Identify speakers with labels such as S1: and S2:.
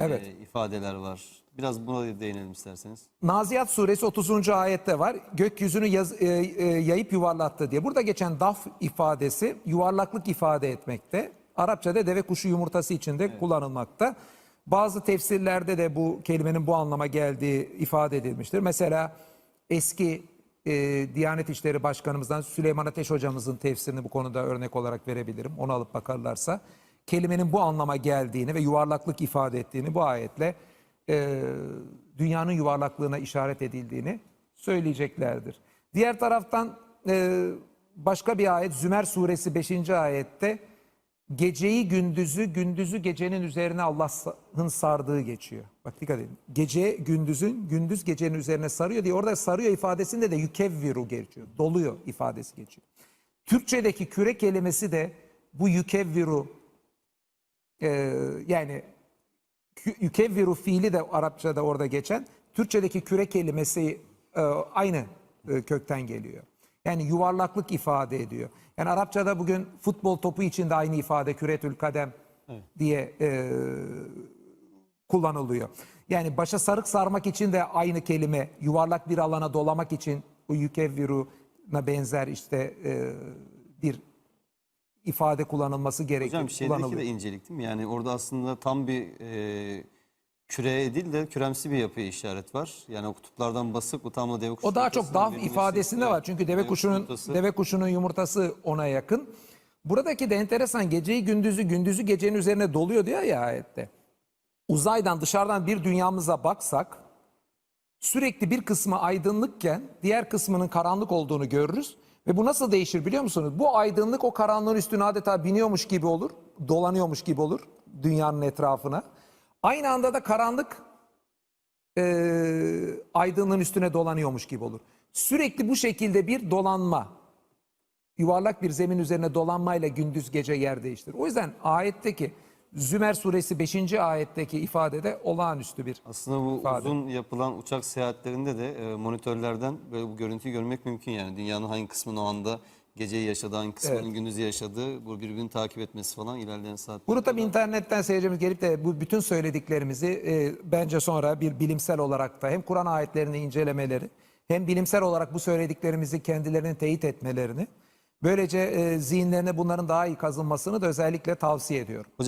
S1: Evet.
S2: e, ifadeler var. Biraz buna da değinelim isterseniz.
S1: Naziyat suresi 30. ayette var. Gökyüzünü yaz- e, e, yayıp yuvarlattı diye. Burada geçen daf ifadesi yuvarlaklık ifade etmekte. Arapçada deve kuşu yumurtası içinde kullanılmakta. Bazı tefsirlerde de bu kelimenin bu anlama geldiği ifade edilmiştir. Mesela eski e, Diyanet İşleri Başkanımızdan Süleyman Ateş hocamızın tefsirini bu konuda örnek olarak verebilirim. Onu alıp bakarlarsa kelimenin bu anlama geldiğini ve yuvarlaklık ifade ettiğini bu ayetle e, dünyanın yuvarlaklığına işaret edildiğini söyleyeceklerdir. Diğer taraftan e, başka bir ayet Zümer suresi 5. ayette geceyi gündüzü, gündüzü gecenin üzerine Allah'ın sardığı geçiyor. Bak dikkat edin. Gece gündüzün, gündüz gecenin üzerine sarıyor diye orada sarıyor ifadesinde de yükevviru geçiyor. Doluyor ifadesi geçiyor. Türkçedeki küre kelimesi de bu yükevviru e, yani yükevviru fiili de Arapçada orada geçen. Türkçedeki küre kelimesi e, aynı e, kökten geliyor. Yani yuvarlaklık ifade ediyor. Yani Arapçada bugün futbol topu için de aynı ifade küretül kadem diye e, kullanılıyor. Yani başa sarık sarmak için de aynı kelime yuvarlak bir alana dolamak için bu yükevviruna benzer işte e, bir ifade kullanılması gerekiyor.
S2: Hocam şeydeki de incelik değil mi? Yani orada aslında tam bir e, küreye değil de küremsi bir yapıya işaret var. Yani o kutuplardan basık bu tam da deve kuşu
S1: O daha çok
S2: verilmesi.
S1: ifadesinde var. Çünkü deve kuşunun
S2: yumurtası.
S1: deve kuşunun yumurtası ona yakın. Buradaki de enteresan geceyi gündüzü gündüzü gecenin üzerine doluyor diyor ya ayette. Uzaydan dışarıdan bir dünyamıza baksak sürekli bir kısmı aydınlıkken diğer kısmının karanlık olduğunu görürüz. Ve bu nasıl değişir biliyor musunuz? Bu aydınlık o karanlığın üstüne adeta biniyormuş gibi olur. Dolanıyormuş gibi olur dünyanın etrafına. Aynı anda da karanlık e, aydınlığın üstüne dolanıyormuş gibi olur. Sürekli bu şekilde bir dolanma, yuvarlak bir zemin üzerine dolanmayla gündüz gece yer değiştirir. O yüzden ayetteki Zümer suresi 5. ayetteki ifadede olağanüstü bir
S2: Aslında bu
S1: ifade.
S2: uzun yapılan uçak seyahatlerinde de e, monitörlerden böyle bu görüntüyü görmek mümkün yani. Dünyanın hangi kısmının o anda geceyi yaşadığı, hangi kısmının gündüzü yaşadığı, bu birbirini takip etmesi falan ilerleyen saat.
S1: Bunu tabii internetten seyircimiz gelip de bu bütün söylediklerimizi e, bence sonra bir bilimsel olarak da hem Kur'an ayetlerini incelemeleri hem bilimsel olarak bu söylediklerimizi kendilerinin teyit etmelerini böylece e, zihinlerine bunların daha iyi kazınmasını da özellikle tavsiye ediyorum.